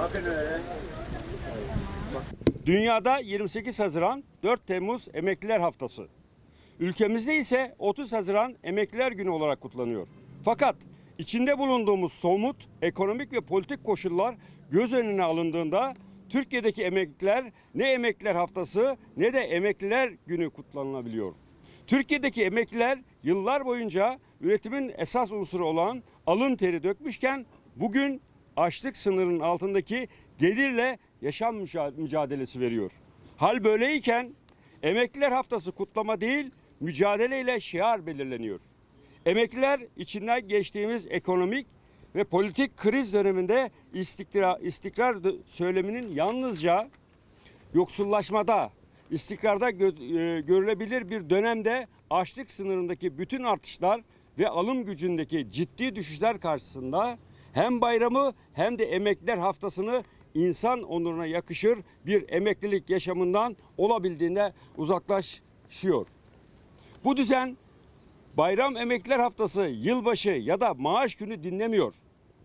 Bakın öyle. Dünyada 28 Haziran 4 Temmuz Emekliler Haftası. Ülkemizde ise 30 Haziran Emekliler Günü olarak kutlanıyor. Fakat içinde bulunduğumuz somut ekonomik ve politik koşullar göz önüne alındığında Türkiye'deki emekliler ne Emekliler Haftası ne de Emekliler Günü kutlanılabiliyor. Türkiye'deki emekliler yıllar boyunca üretimin esas unsuru olan alın teri dökmüşken bugün açlık sınırının altındaki gelirle yaşam müca- mücadelesi veriyor. Hal böyleyken emekliler haftası kutlama değil mücadeleyle şiar belirleniyor. Emekliler içinden geçtiğimiz ekonomik ve politik kriz döneminde istikrar, istikrar söyleminin yalnızca yoksullaşmada, istikrarda gö- e, görülebilir bir dönemde açlık sınırındaki bütün artışlar ve alım gücündeki ciddi düşüşler karşısında hem bayramı hem de emekliler haftasını insan onuruna yakışır bir emeklilik yaşamından olabildiğinde uzaklaşıyor. Bu düzen Bayram Emekliler Haftası, yılbaşı ya da maaş günü dinlemiyor.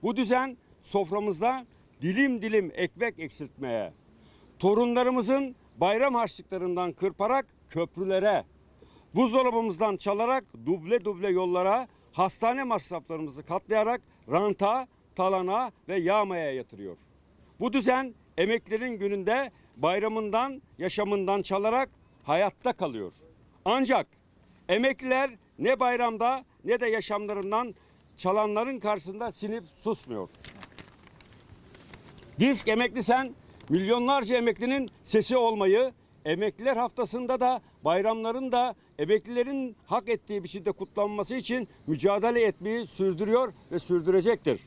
Bu düzen soframızda dilim dilim ekmek eksiltmeye, torunlarımızın bayram harçlıklarından kırparak köprülere, buzdolabımızdan çalarak duble duble yollara, hastane masraflarımızı katlayarak ranta, talana ve yağmaya yatırıyor. Bu düzen emeklerin gününde bayramından, yaşamından çalarak hayatta kalıyor. Ancak emekliler ne bayramda ne de yaşamlarından çalanların karşısında sinip susmuyor. Disk emekli sen milyonlarca emeklinin sesi olmayı, emekliler haftasında da bayramların da emeklilerin hak ettiği biçimde kutlanması için mücadele etmeyi sürdürüyor ve sürdürecektir.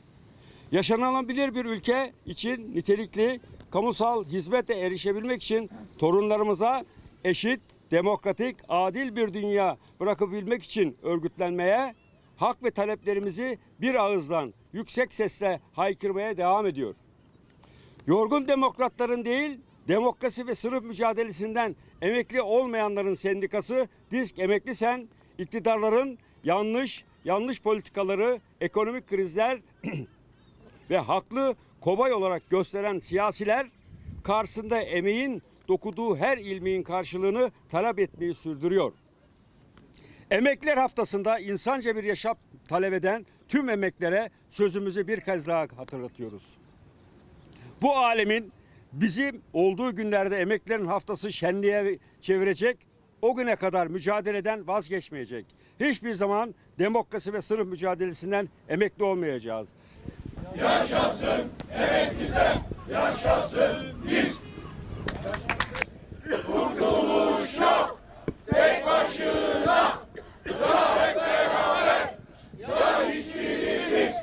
Yaşanılabilir bir ülke için nitelikli kamusal hizmete erişebilmek için torunlarımıza eşit, demokratik, adil bir dünya bırakabilmek için örgütlenmeye, hak ve taleplerimizi bir ağızdan yüksek sesle haykırmaya devam ediyor. Yorgun demokratların değil, demokrasi ve sınıf mücadelesinden emekli olmayanların sendikası Disk Emekli Sen, iktidarların yanlış, yanlış politikaları, ekonomik krizler ve haklı kobay olarak gösteren siyasiler karşısında emeğin dokuduğu her ilmiğin karşılığını talep etmeyi sürdürüyor. Emekliler haftasında insanca bir yaşam talep eden tüm emeklere sözümüzü bir kez daha hatırlatıyoruz. Bu alemin bizim olduğu günlerde emeklilerin haftası şenliğe çevirecek, o güne kadar mücadeleden vazgeçmeyecek. Hiçbir zaman demokrasi ve sınıf mücadelesinden emekli olmayacağız. Yaşasın